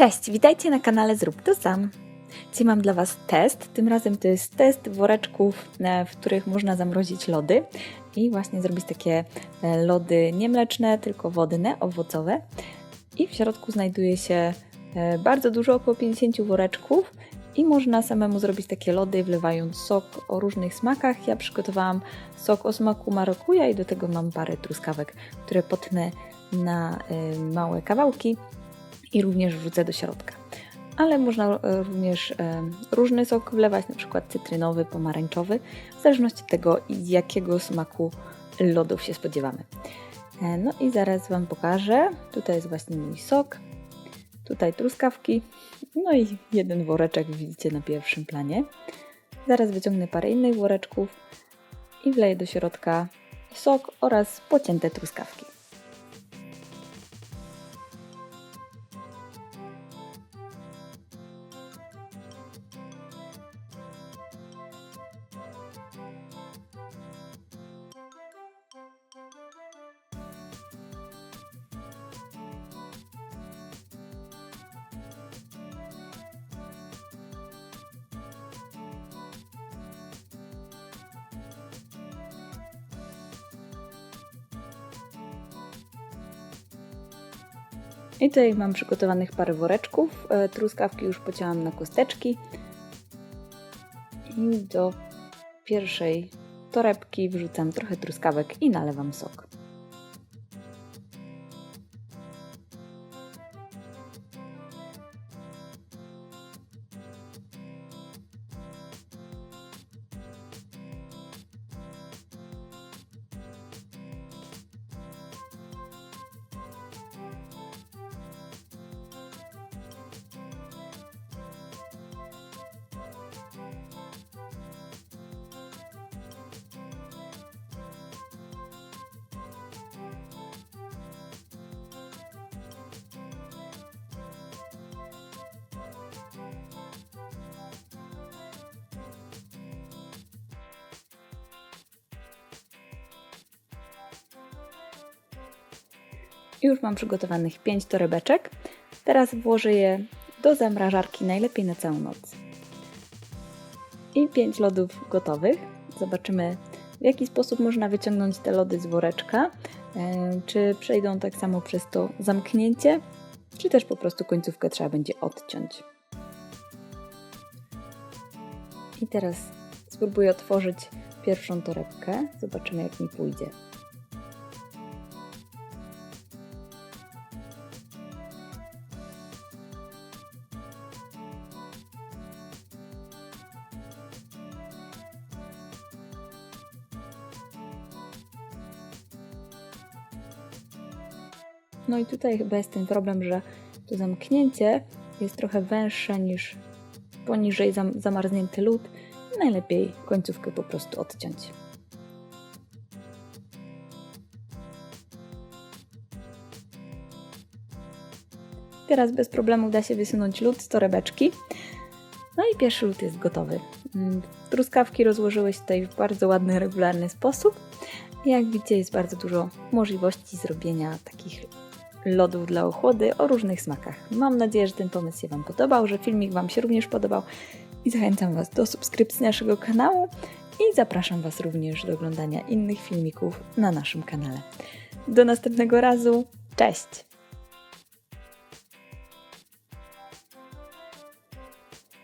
Cześć, witajcie na kanale Zrób to sam. Dzisiaj mam dla Was test. Tym razem to jest test woreczków, e, w których można zamrozić lody i właśnie zrobić takie e, lody nie mleczne, tylko wodne, owocowe. I w środku znajduje się e, bardzo dużo, około 50 woreczków i można samemu zrobić takie lody, wlewając sok o różnych smakach. Ja przygotowałam sok o smaku marokuja i do tego mam parę truskawek, które potnę na małe kawałki i również wrzucę do środka. Ale można e, również e, różny sok wlewać, na przykład cytrynowy, pomarańczowy, w zależności od tego, jakiego smaku lodów się spodziewamy. E, No i zaraz Wam pokażę. Tutaj jest właśnie mój sok, tutaj truskawki, no i jeden woreczek widzicie na pierwszym planie. Zaraz wyciągnę parę innych woreczków i wleję do środka sok oraz pocięte truskawki. I tutaj mam przygotowanych parę woreczków. E, Truskawki już pocięłam na kosteczki. I do pierwszej torebki wrzucam trochę truskawek i nalewam sok. Już mam przygotowanych 5 torebeczek. Teraz włożę je do zamrażarki, najlepiej na całą noc. I 5 lodów gotowych. Zobaczymy, w jaki sposób można wyciągnąć te lody z woreczka. E, Czy przejdą tak samo przez to zamknięcie, czy też po prostu końcówkę trzeba będzie odciąć. I teraz spróbuję otworzyć pierwszą torebkę. Zobaczymy, jak mi pójdzie. No i tutaj chyba jest ten problem, że to zamknięcie jest trochę węższe niż poniżej zam zamarznięty lód. Najlepiej końcówkę po prostu odciąć. Teraz bez problemu da się wysunąć lód z torebeczki. No i pierwszy lód jest gotowy. Mm, Truskawki rozłożyły się tutaj w bardzo ładny, regularny sposób. Jak widzicie, jest bardzo dużo możliwości zrobienia takich lodów dla ochłody o różnych smakach. Mam nadzieję, że ten pomysł się Wam podobał, że filmik Wam się również podobał i zachęcam Was do subskrypcji naszego kanału i zapraszam Was również do oglądania innych filmików na naszym kanale. Do następnego razu, cześć!